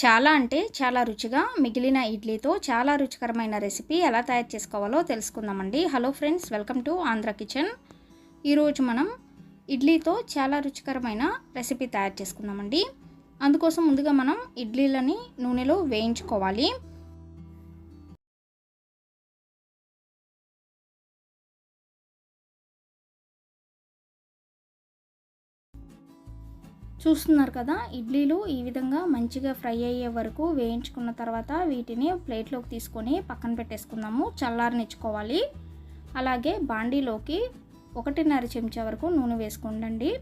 చాలా అంటే చాలా రుచిగా మిగిలిన ఇడ్లీతో చాలా రుచికరమైన రెసిపీ ఎలా తయారు చేసుకోవాలో తెలుసుకుందామండి. Hello friends welcome to Andhra kitchen. ఈరోజు మనం ఇడ్లీతో చాలా రుచికరమైన రెసిపీ తయారు చేసుకుందామండి. అందుకోసం ముందుగా మనం ఇడ్లీలని నూనెలో వేయించుకోవాలి. చూస్తున్నారు కదా ఇడ్లీలు ఈ విధంగా మంచిగా ఫ్రై అయ్యే వరకు వేయించుకున్న తర్వాత వీటిని ప్లేట్లోకి తీసుకొని పక్కన పెట్టేసుకుందాము చల్లారనిచ్చుకోవాలి. అలాగే బాండీలోకి ఒకటిన్నర చెంచా వరకు నూనె వేసుకోండి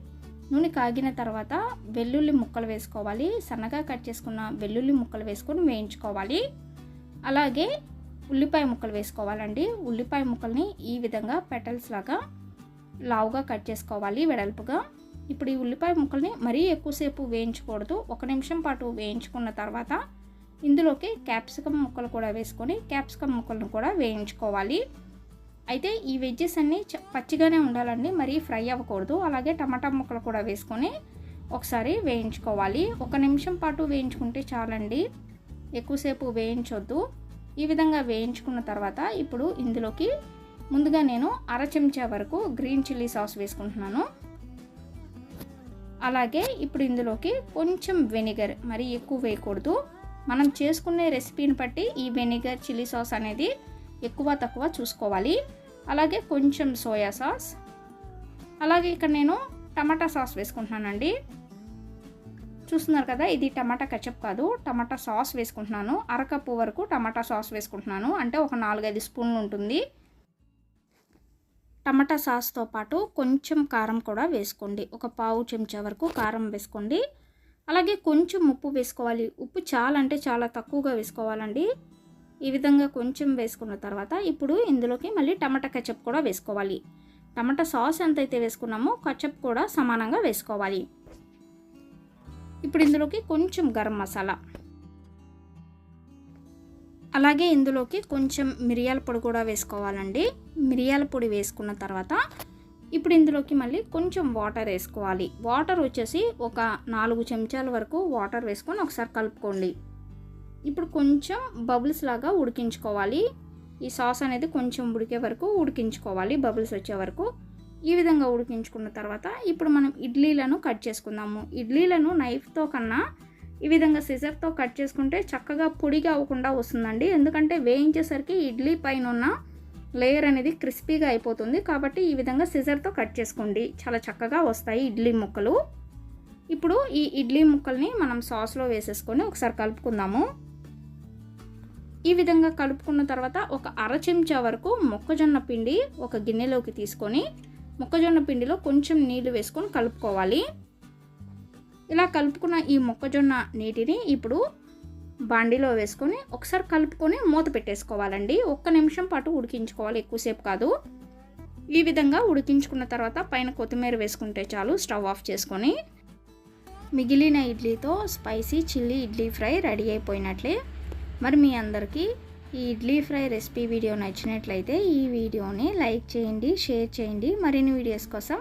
నూనె కాగిన తర్వాత వెల్లుల్లి ముక్కలు వేసుకోవాలి. సన్నగా కట్ చేసుకున్న వెల్లుల్లి ముక్కలు వేసుకొని వేయించుకోవాలి. అలాగే ఉల్లిపాయ ముక్కలు వేసుకోవాలండి. ఉల్లిపాయ ముక్కల్ని ఈ విధంగా పెటల్స్ లాగా లావుగా కట్ చేసుకోవాలి వెడల్పుగా. ఇప్పుడు ఈ ఉల్లిపాయ ముక్కల్ని మరీ ఎక్కువసేపు వేయించకూడదు. ఒక నిమిషం పాటు వేయించుకున్న తర్వాత ఇందులోకి క్యాప్సికమ్ ముక్కలు కూడా వేసుకొని క్యాప్సికమ్ ముక్కలను కూడా వేయించుకోవాలి. అయితే ఈ వెజ్జెస్ అన్నీ పచ్చిగానే ఉండాలండి మరీ ఫ్రై అవ్వకూడదు. అలాగే టమాటా ముక్కలు కూడా వేసుకొని ఒకసారి వేయించుకోవాలి. ఒక నిమిషం పాటు వేయించుకుంటే చాలండి ఎక్కువసేపు వేయించొద్దు. ఈ విధంగా వేయించుకున్న తర్వాత ఇప్పుడు ఇందులోకి ముందుగా నేను అర చెంచా వరకు గ్రీన్ చిల్లీ సాస్ వేసుకుంటున్నాను. అలాగే ఇప్పుడు ఇందులోకి కొంచెం వెనిగర్ మరి ఎక్కువ వేయకూడదు. మనం చేసుకునే రెసిపీని బట్టి ఈ వెనిగర్ చిల్లీ సాస్ అనేది ఎక్కువ తక్కువ చూసుకోవాలి. అలాగే కొంచెం సోయా సాస్. అలాగే ఇక్కడ నేను టమాటా సాస్ వేసుకుంటున్నానండి. చూస్తున్నారు కదా ఇది టమాటా కచప్ కాదు టమాటా సాస్ వేసుకుంటున్నాను. అరకప్పు వరకు టమాటా సాస్ వేసుకుంటున్నాను. అంటే ఒక నాలుగైదు స్పూన్లు ఉంటుంది. టమాటా సాస్తో పాటు కొంచెం కారం కూడా వేసుకోండి. ఒక పావు చెంచా వరకు కారం వేసుకోండి. అలాగే కొంచెం ఉప్పు వేసుకోవాలి. ఉప్పు చాలా అంటే చాలా తక్కువగా వేసుకోవాలండి. ఈ విధంగా కొంచెం వేసుకున్న తర్వాత ఇప్పుడు ఇందులోకి మళ్ళీ టమాటా కచప్ కూడా వేసుకోవాలి. టమాటా సాస్ ఎంతైతే వేసుకున్నామో కచప్ కూడా సమానంగా వేసుకోవాలి. ఇప్పుడు ఇందులోకి కొంచెం గరం మసాలా అలాగే ఇందులోకి కొంచెం మిరియాల పొడి కూడా వేసుకోవాలండి. మిరియాల పొడి వేసుకున్న తర్వాత ఇప్పుడు ఇందులోకి మళ్ళీ కొంచెం వాటర్ వేసుకోవాలి. వాటర్ వచ్చేసి ఒక నాలుగు చెంచాల వరకు వాటర్ వేసుకొని ఒకసారి కలుపుకోండి. ఇప్పుడు కొంచెం బబుల్స్ లాగా ఉడికించుకోవాలి. ఈ సాస్ అనేది కొంచెం ఉడికే వరకు ఉడికించుకోవాలి. బబుల్స్ వచ్చే వరకు ఈ విధంగా ఉడికించుకున్న తర్వాత ఇప్పుడు మనం ఇడ్లీలను కట్ చేసుకుందాము. ఇడ్లీలను నైఫ్తో కన్నా ఈ విధంగా సిజర్తో కట్ చేసుకుంటే చక్కగా పొడిగా అవ్వకుండా వస్తుందండి. ఎందుకంటే వేయించేసరికి ఇడ్లీ పైన ఉన్న లేయర్ అనేది క్రిస్పీగా అయిపోతుంది. కాబట్టి ఈ విధంగా సిజర్తో కట్ చేసుకోండి. చాలా చక్కగా వస్తాయి ఇడ్లీ ముక్కలు. ఇప్పుడు ఈ ఇడ్లీ ముక్కల్ని మనం సాస్లో వేసేసుకొని ఒకసారి కలుపుకుందాము. ఈ విధంగా కలుపుకున్న తర్వాత ఒక అర చెంచా వరకు మొక్కజొన్న పిండి ఒక గిన్నెలోకి తీసుకొని మొక్కజొన్న పిండిలో కొంచెం నీళ్ళు వేసుకొని కలుపుకోవాలి. ఇలా కలుపుకున్న ఈ మొక్కజొన్న నీటిని ఇప్పుడు బాండీలో వేసుకొని ఒకసారి కలుపుకొని మూత పెట్టేసుకోవాలండి. ఒక్క నిమిషం పాటు ఉడికించుకోవాలి. ఎక్కువసేపు కాదు. ఈ విధంగా ఉడికించుకున్న తర్వాత పైన కొత్తిమీర వేసుకుంటే చాలు స్టవ్ ఆఫ్ చేసుకొని. మిగిలిన ఇడ్లీతో spicy chilli idli fry ready అయిపోయినట్లే. మరి మీ అందరికీ ఈ ఇడ్లీ ఫ్రై రెసిపీ వీడియో నచ్చినట్లయితే ఈ వీడియోని లైక్ చేయండి షేర్ చేయండి. మరిన్ని వీడియోస్ కోసం